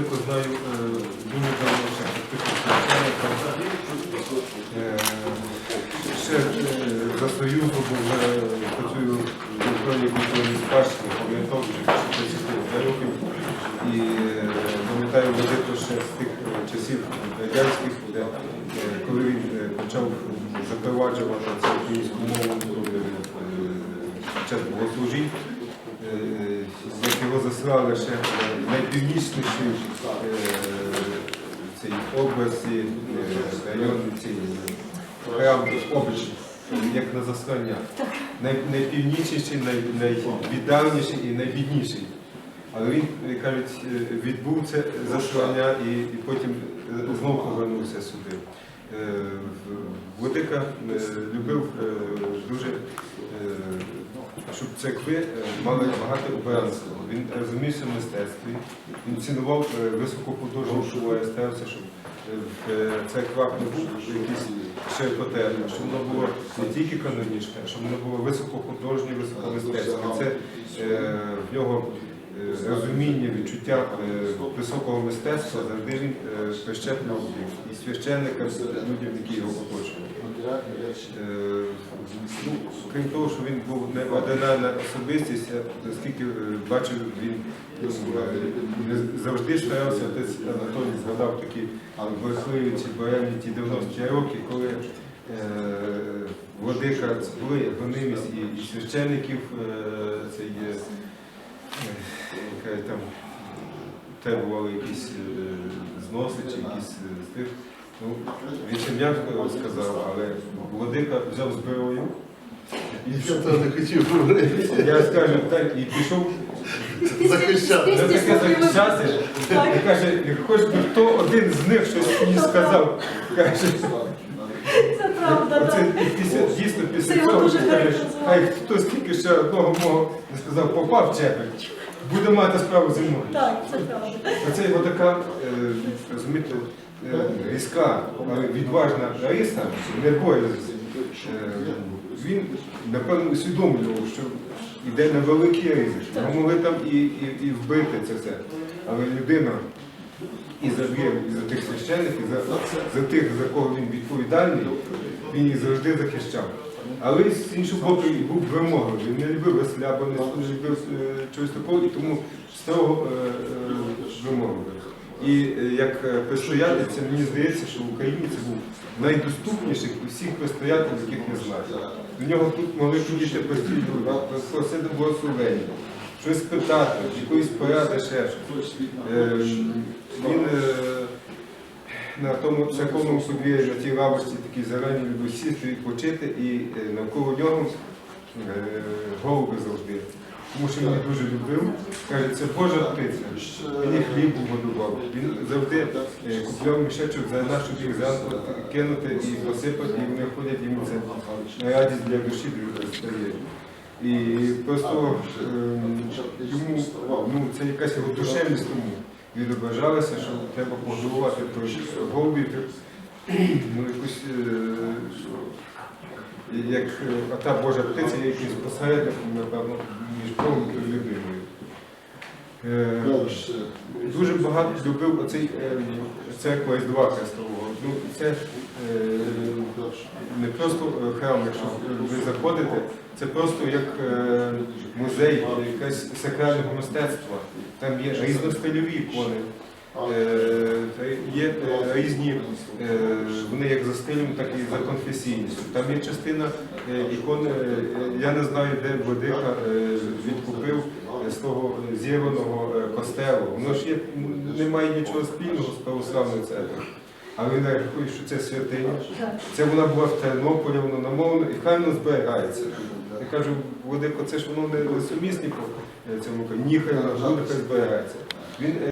Знаю е, дуже давно ще Ще е, за Союзу був працюю в охороні культурної спадщини, пам'ятав вже більше 30 років. І е, пам'ятаю газету ще з тих часів радянських, коли він почав запроваджувати цю українську мову під час богослужінь. Е, як його заслали ще в найпівнічніші е, цій області, е, район цій храм Обич, як на заслання. Най, найпівнічніший, най, найвіддавніший і найбідніший. Але він, е, кажуть, е, відбув це заслання і, потім е, знову повернувся сюди. Е, Владика е, любив е, дуже, е, щоб церкви е, мали багато обранців. Він розумівся в мистецтві, він цінував е, високохудожню старався, щоб е, в церквах не був якийсь ширпотерна, щоб воно було не тільки канонічне, а щоб воно було високохудожнє, високомистецтве. Це в нього розуміння, відчуття високого мистецтва завжди він прищеплював і священникам, і людям, які його оточували. Е, ну, Крім того, що він був неординарна особистість, я наскільки е, бачив, він завжди старався, отець Анатолій згадав такі бурхливі чи буремні ті 90-ті роки, коли е, владика були гонимість і, священників, це є, яка там требували якісь зноси чи якісь з тих. Ну, він ще м'яко сказав, але владика взяв зброю. І Я то не хотів говорити. я скажу так, і пішов Захищати. на таке захищати. І каже, хоч би хто один з них щось мені сказав. Каже, Це правда, оце так. і після, дійсно Це після його цього дуже каже, характеризувало. хай хтось тільки ще одного мого не сказав, попав чепить, буде мати справу зі мною. Так, це правда. Оце його така, е, розумієте, е, різка, але відважна риса, нервовість. Е, Він, напевно, усвідомлював, що йде на великі ризик. Його могли там і, і, і вбити це все. Але людина і за і за тих священників, і за, за тих, за кого він відповідальний, він їх завжди захищав. Але з іншого боку був вимогливий. Він не любив веселя, не любив е, чогось такого, і тому е, е, вимогливий. І е, як е, предстоятель, мені здається, що в Україні це був найдоступніших усіх предстоятелів, яких я знаю. До нього тут могли підійти прості люди, просити благословення, щось питати, якоїсь поради ще. Е, Він на тому церковному подвір'ї, на тій лавочці такій зарані любив сісти відпочити і навколо нього голуби завжди. Тому що він дуже любив. Каже, це Божа птиця. Він їх хлібу годував. Він завжди е, купляв мішечок за нашу їх кинути і посипати, і вони ходять, йому це радість для душі стає. І просто ем, йому ну, це якась його душевність тому відображалася, що треба погодувати про голубів, ну якусь е, як е, та Божа птиця є якийсь посередником, напевно, між Богом і людиною. Е, Дуже багато любив оцей е, церква Різдва Христового. Ну, це не просто храм, якщо ви заходите, це просто як музей, якесь сакрального мистецтва. Там є різностильові ікони. Є е, різні, е, вони як за стилем, так і за конфесійністю. Там є частина е, ікон, я не знаю, де Владика відкупив з того зірваного костелу. Воно ж є, м, не має нічого спільного з православною церквою. Але він рахує, що це святиня. Це вона була в Тернополі, воно намовлено, і хай воно зберігається. Я кажу, Владико, це ж воно не, сумісні цьому. Ні, хай воно зберігається. Він